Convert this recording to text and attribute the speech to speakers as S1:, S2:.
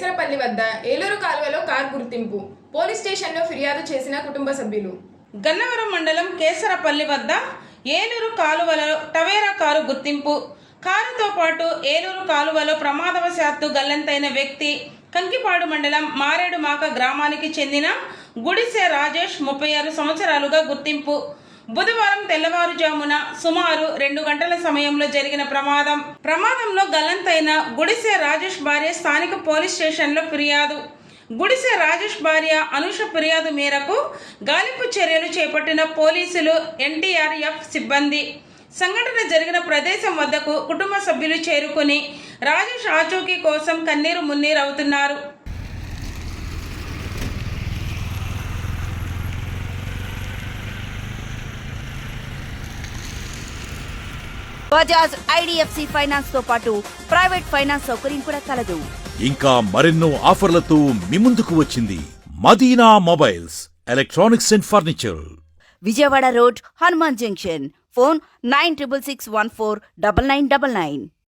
S1: కేసరపల్లి వద్ద ఏలూరు కాలువలో కార్ గుర్తింపు. పోలీస్ స్టేషన్లో ఫిర్యాదు చేసిన కుటుంబ సభ్యులు.
S2: గన్నవరం మండలం కేసరపల్లి వద్ద ఏలూరు కాలువలో టవేరా కారు గుర్తింపు. కారుతో పాటు ఏలూరు కాలువలో ప్రమాదవశాత్తు గల్లంతైన వ్యక్తి కంకిపాడు మండలం మారేడుమాక గ్రామానికి చెందిన గుడిసె రాజేష్ ముప్పై ఆరు సంవత్సరాలుగా గుర్తింపు. బుధవారం తెల్లవారుజామున సుమారు రెండు గంటల సమయంలో జరిగిన ప్రమాదం. ప్రమాదంలో గల్లంతైన గుడిసె రాజేష్ భార్య స్థానిక పోలీస్ స్టేషన్లో ఫిర్యాదు. గుడిసె రాజేష్ భార్య అనుష ఫిర్యాదు మేరకు గాలింపు చర్యలు చేపట్టిన పోలీసులు ఎన్టీఆర్ఎఫ్ సిబ్బంది. సంఘటన జరిగిన ప్రదేశం వద్దకు కుటుంబ సభ్యులు చేరుకుని రాజేష్ ఆచూకీ కోసం కన్నీరు మున్నీరు అవుతున్నారు
S3: బజాజ్ ఐడిఎఫ్సి ఫైనాన్స్తో పాటు ప్రైవేట్ ఫైనాన్స్ సౌకర్యం కూడా కలదు.
S4: ఇంకా మరెన్నో ఆఫర్లతో మీ ముందుకు వచ్చింది Madina mobiles electronics and furniture.
S3: Vijayawada road Hanuman junction. Phone nine triple six one four double nine double nine.